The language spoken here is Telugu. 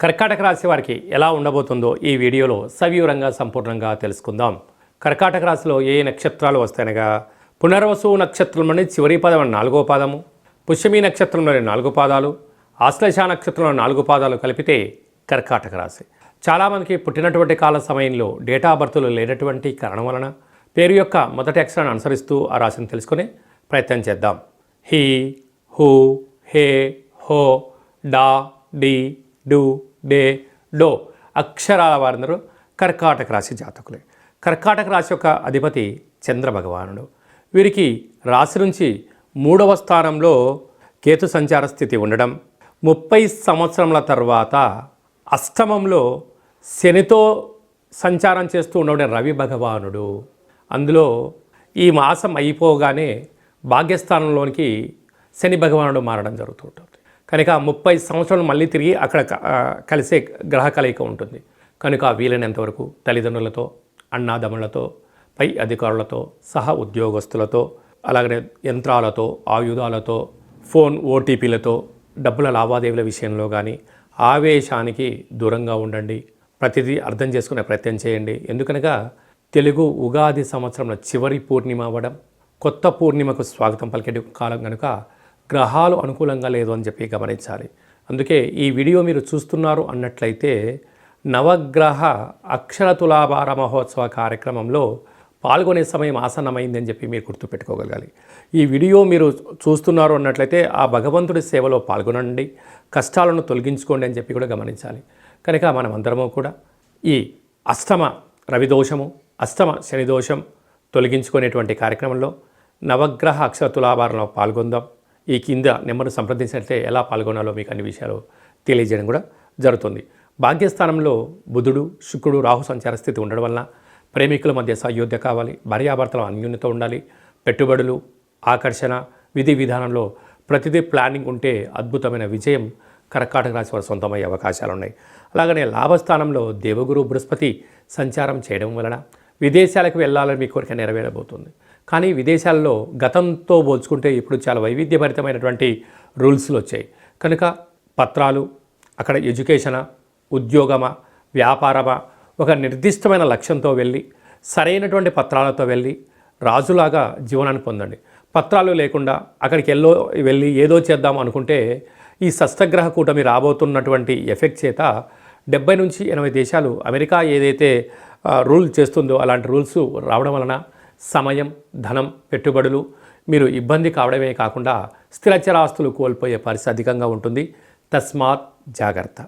కర్కాటక రాశి వారికి ఎలా ఉండబోతుందో ఈ వీడియోలో సవివరంగా సంపూర్ణంగా తెలుసుకుందాం. కర్కాటక రాశిలో ఏ నక్షత్రాలు వస్తాయనగా పునర్వసు నక్షత్రంలోని చివరి పదం నాలుగో పాదము పుష్యమి నక్షత్రంలోని నాలుగు పాదాలు ఆశ్లేష నక్షత్రంలో నాలుగు పాదాలు కలిపితే కర్కాటక రాశి. చాలామందికి పుట్టినటువంటి కాల సమయంలో డేటా బర్తులు లేనటువంటి కారణం వలన పేరు యొక్క మొదటి అక్షరాన్ని అనుసరిస్తూ ఆ రాశిని తెలుసుకునే ప్రయత్నం చేద్దాం. హీ హూ హే హో డా డి డు డే డో అక్షరాల వారందరూ కర్కాటక రాశి జాతకులే. కర్కాటక రాశి యొక్క అధిపతి చంద్ర భగవానుడు వీరికి రాశి నుంచి మూడవ స్థానంలో కేతు సంచార స్థితి ఉండడం ముప్పై సంవత్సరముల తర్వాత అష్టమంలో శనితో సంచారం చేస్తూ ఉండడం రవి భగవానుడు. అందులో ఈ మాసం అయిపోగానే భాగ్యస్థానంలోనికి శని భగవానుడు మారడం జరుగుతుంటుంది కనుక ముప్పై సంవత్సరాలు మళ్ళీ తిరిగి అక్కడ కలిసే గ్రహ కలయిక ఉంటుంది. కనుక వీలైనంతవరకు తల్లిదండ్రులతో అన్నాదమ్ములతో పై అధికారులతో సహ ఉద్యోగస్తులతో అలాగనే యంత్రాలతో ఆయుధాలతో ఫోన్ ఓటీపీలతో డబ్బుల లావాదేవీల విషయంలో కానీ ఆవేశానికి దూరంగా ఉండండి. ప్రతిదీ అర్థం చేసుకునే ప్రయత్నం చేయండి. ఎందుకనగా తెలుగు ఉగాది సంవత్సరంలో చివరి పూర్ణిమ అవ్వడం కొత్త పూర్ణిమకు స్వాగతం పలికే కాలం కనుక గ్రహాలు అనుకూలంగా లేదు అని చెప్పి గమనించాలి. అందుకే ఈ వీడియో మీరు చూస్తున్నారు అన్నట్లయితే నవగ్రహ అక్షర తులాభార మహోత్సవ కార్యక్రమంలో పాల్గొనే సమయం ఆసన్నమైందని చెప్పి మీరు గుర్తుపెట్టుకోగలగాలి. ఈ వీడియో మీరు చూస్తున్నారు అన్నట్లయితే ఆ భగవంతుడి సేవలో పాల్గొనండి కష్టాలను తొలగించుకోండి అని చెప్పి కూడా గమనించాలి. కనుక మనం అందరము కూడా ఈ అష్టమ రవిదోషము అష్టమ శనిదోషం తొలగించుకునేటువంటి కార్యక్రమంలో నవగ్రహ అక్షర తులాభారంలో పాల్గొందాం. ఈ కింద నెంబర్ను సంప్రదించినట్లయితే ఎలా పాల్గొనాలో మీకు అన్ని విషయాలు తెలియజేయడం కూడా జరుగుతుంది. భాగ్యస్థానంలో బుధుడు శుక్రుడు రాహు సంచార స్థితి ఉండడం వలన ప్రేమికుల మధ్య సయోధ్య కావాలి భార్యాభర్తల అన్యోన్యత ఉండాలి పెట్టుబడులు ఆకర్షణ విధి విధానంలో ప్రతిదీ ప్లానింగ్ ఉంటే అద్భుతమైన విజయం కర్కాటక రాశి వారు సొంతమయ్యే అవకాశాలు ఉన్నాయి అలాగనే లాభస్థానంలో దేవగురు బృహస్పతి సంచారం చేయడం వలన విదేశాలకు వెళ్ళాలని మీ కోరిక నెరవేరబోతుంది. కానీ విదేశాల్లో గతంతో పోల్చుకుంటే ఇప్పుడు చాలా వైవిధ్యభరితమైనటువంటి రూల్స్లు వచ్చాయి. కనుక పత్రాలు అక్కడ ఎడ్యుకేషనా ఉద్యోగమా వ్యాపారమా ఒక నిర్దిష్టమైన లక్ష్యంతో వెళ్ళి సరైనటువంటి పత్రాలతో వెళ్ళి రాజులాగా జీవనాన్ని పొందండి. పత్రాలు లేకుండా అక్కడికి వెళ్ళో వెళ్ళి ఏదో చేద్దాం అనుకుంటే ఈ షష్టగ్రహ కూటమి రాబోతున్నటువంటి ఎఫెక్ట్ చేత డెబ్బై నుంచి ఎనభై దేశాలు అమెరికా ఏదైతే రూల్ చేస్తుందో అలాంటి రూల్స్ రావడం వలన సమయం ధనం పెట్టుబడులు మీరు ఇబ్బంది కావడమే కాకుండా స్థిరచరాస్తులు కోల్పోయే పరిస్థితి అధికంగా ఉంటుంది. తస్మాత్ జాగ్రత్త.